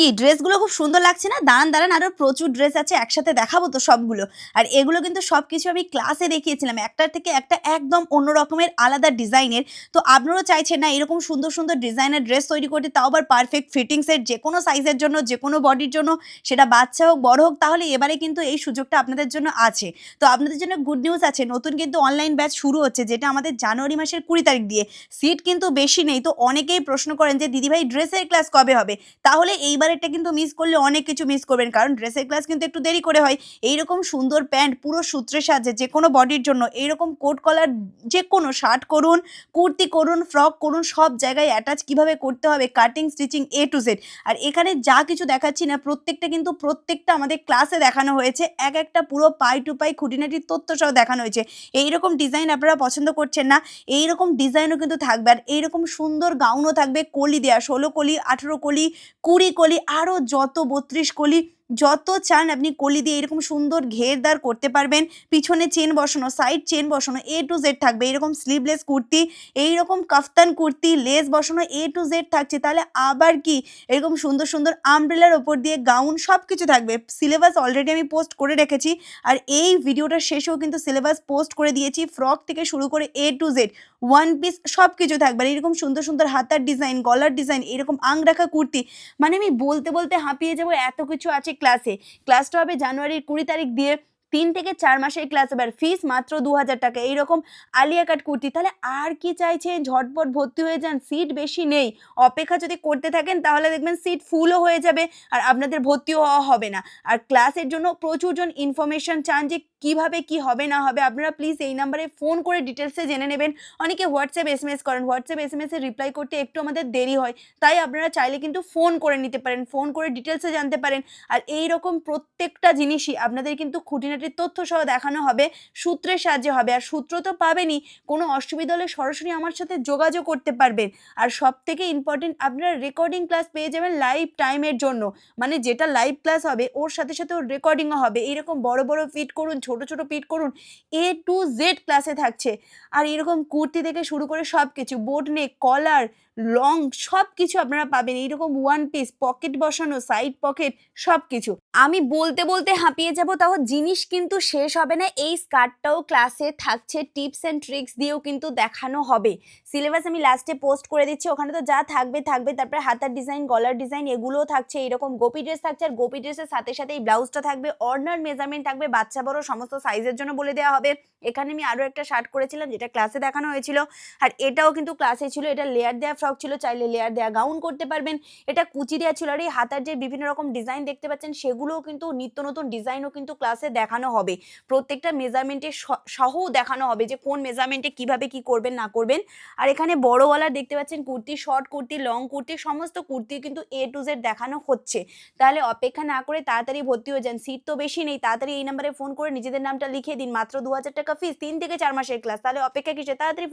কি? ড্রেসগুলো খুব সুন্দর লাগছে না? দাঁড়ান দাঁড়ান আরও প্রচুর ড্রেস আছে, একসাথে দেখাবো তো সবগুলো। আর এগুলো কিন্তু সব কিছু আমি ক্লাসে দেখিয়েছিলাম। একটার থেকে একটা একদম অন্য রকমের, আলাদা ডিজাইনের। তো আপনারাও চাইছেন না এরকম সুন্দর সুন্দর ডিজাইনের ড্রেস তৈরি করতে, তাও আবার পারফেক্ট ফিটিংসের যে কোনো সাইজের জন্য, যে কোনো বডির জন্য, সেটা বাচ্চা হোক, বড় হোক, তাহলে এবারে কিন্তু এই সুযোগটা আপনাদের জন্য আছে। তো আপনাদের জন্য গুড নিউজ আছে, নতুন কিন্তু অনলাইন ব্যাচ শুরু হচ্ছে, যেটা আমাদের জানুয়ারি মাসের কুড়ি তারিখ দিয়ে। সিট কিন্তু বেশি নেই, তো অনেকেই প্রশ্ন করেন যে, দিদিভাই, ড্রেসের ক্লাস কবে হবে? তাহলে এইবারেরটা কিন্তু মিস করলে অনেক কিছু মিস করবেন। কারণ ড্রেসের ক্লাস কিন্তু একটু দেরি করে হয়। এইরকম সুন্দর প্যান্ট পুরো সূত্রের সাহায্যে যে কোনো বডির জন্য, এইরকম কোট কলার যে কোনো শার্ট করুন, কুর্তি করুন ফ্রক করুন, সব জায়গায় অ্যাটাচ কীভাবে করতে হবে cutting stitching A to Z আর এখানে যা কিছু দেখাচ্ছি না, প্রত্যেকটা কিন্তু প্রত্যেকটা আমাদের ক্লাসে দেখানো হয়েছে। এক একটা পুরো পাই টু পাই খুঁটিনাটির তথ্য সহ দেখানো হয়েছে। এইরকম ডিজাইন আপনারা পছন্দ করছেন না, এইরকম ডিজাইনও কিন্তু থাকবে। আর এইরকম সুন্দর গাউনও থাকবে, কলি দেওয়া ষোলো কলি, আঠেরো কলি, কুড়ি কলি আরও যত বত্রিশ কলি যত চান আপনি কলি দিয়ে এরকম সুন্দর ঘেরদার করতে পারবেন। পিছনে চেন বসানো সাইড চেন বসানো এ টু জেড থাকবে। এরকম স্লিভলেস কুর্তি, এইরকম কাফতান কুর্তি লেস বসানো এ টু জেড থাকছে। তাহলে আবার কি? এরকম সুন্দর সুন্দর আমব্রেলার ওপর দিয়ে গাউন সব কিছু থাকবে। সিলেবাস অলরেডি আমি পোস্ট করে রেখেছি। আর এই ভিডিওটার শেষেও কিন্তু সিলেবাস পোস্ট করে দিয়েছি। ফ্রক থেকে শুরু করে A to Z one piece সব কিছু থাকবে এরকম সুন্দর সুন্দর হাতার ডিজাইন গলার ডিজাইন এরকম আং রাখা কুর্তি। মানে আমি বলতে বলতে হাঁপিয়ে যাব, এত কিছু আছে ক্লাসে ক্লাসটা হবে জানুয়ারির কুড়ি তারিখ দিয়ে তিন থেকে চার মাসের ক্লাস এবার ফিস মাত্র দু হাজার টাকা। এইরকম আলিয়া কাট কুর্তি। তাহলে আর কি চাইছেন? ঝটপট ভর্তি হয়ে যান সিট বেশি নেই। অপেক্ষা যদি করতে থাকেন, তাহলে দেখবেন সিট ফুলও হয়ে যাবে আর আপনাদের ভর্তিও হওয়া হবে না। আর ক্লাসের জন্য প্রচুরজন ইনফরমেশন চান যে কীভাবে কি হবে, না হবে। আপনারা প্লিজ এই নাম্বারে ফোন করে ডিটেলসে জেনে নেবেন। অনেকে হোয়াটসঅ্যাপ এস এম এস করেন। হোয়াটসঅ্যাপ এস এম এসে রিপ্লাই করতে একটু আমাদের দেরি হয়। তাই আপনারা চাইলে কিন্তু ফোন করে নিতে পারেন। ফোন করে ডিটেলসে জানতে পারেন। আর এই রকম প্রত্যেকটা জিনিসই আপনাদের কিন্তু খুঁটিনাটির তথ্য সহ দেখানো হবে, সূত্রের সাহায্যে হবে। আর সূত্র তো পাবেনই, কোনো অসুবিধা হলে সরাসরি আমার সাথে যোগাযোগ করতে পারবেন। আর সব থেকে ইম্পর্টেন্ট আপনারা রেকর্ডিং ক্লাস পেয়ে যাবেন লাইভ টাইমের জন্য। মানে যেটা লাইভ ক্লাস হবে, ওর সাথে সাথে ওর রেকর্ডিংও হবে। এইরকম বড় বড় ফিট করুন, ছোট ছোট ফিট করুন এ টু জেড ক্লাসে থাকছে। আর এরকম কুর্তি থেকে শুরু করে সব কিছু বোট নেক কলার লং সব কিছু আপনারা পাবেন। এইরকম ওয়ান পিস পকেট বসানো সাইড পকেট সব কিছু আমি বলতে বলতে হাঁপিয়ে যাব, তাও জিনিস কিন্তু শেষ হবে না। এই স্কার্টটাও ক্লাসে থাকছে টিপস অ্যান্ড ট্রিক্স দিয়েও কিন্তু দেখানো হবে। সিলেবাস আমি লাস্টে পোস্ট করে দিচ্ছি, ওখানে তো যা থাকবে থাকবে। তারপরে হাতার ডিজাইন গলার ডিজাইন এগুলোও থাকছে। এরকম গোপি ড্রেস থাকছে, আর গোপি ড্রেসের সাথে সাথে এই ব্লাউজটা থাকবে। অর্নার মেজারমেন্ট থাকবে, বাচ্চা বড় সমস্ত সাইজের জন্য বলে দেওয়া হবে। এখানে আমি আরও একটা শার্ট করেছিলাম, যেটা ক্লাসে দেখানো হয়েছিল। আর এটাও কিন্তু ক্লাসে ছিল, এটা লেয়ার দেওয়া ছিল, চাইলে লেয়ার দেওয়া গাউন করতে পারবেন। এটা কুচি দেওয়া ছিল আর এই হাতার যে বিভিন্ন রকম ডিজাইন দেখতে পাচ্ছেন, সেগুলোও কিন্তু নিত্য নতুন ডিজাইনও কিন্তু ক্লাসে দেখানো হবে। প্রত্যেকটা মেজারমেন্টের সহ দেখানো হবে যে কোন মেজারমেন্টে কীভাবে কি করবেন, না করবেন। আর এখানে বড় গলার দেখতে পাচ্ছেন, কুর্তি শর্ট কুর্তি লং কুর্তি, সমস্ত কুর্তি কিন্তু এ টু জেড দেখানো হচ্ছে। তাহলে অপেক্ষা না করে তাড়াতাড়ি ভর্তি হয়ে যান সিট তো বেশি নেই, তাড়াতাড়ি এই নাম্বারে ফোন করে নিজেদের নামটা লিখিয়ে দিন। মাত্র দু হাজার টাকা ফিস তিন থেকে চার মাসের ক্লাস তাহলে অপেক্ষা কিসে? তাড়াতাড়ি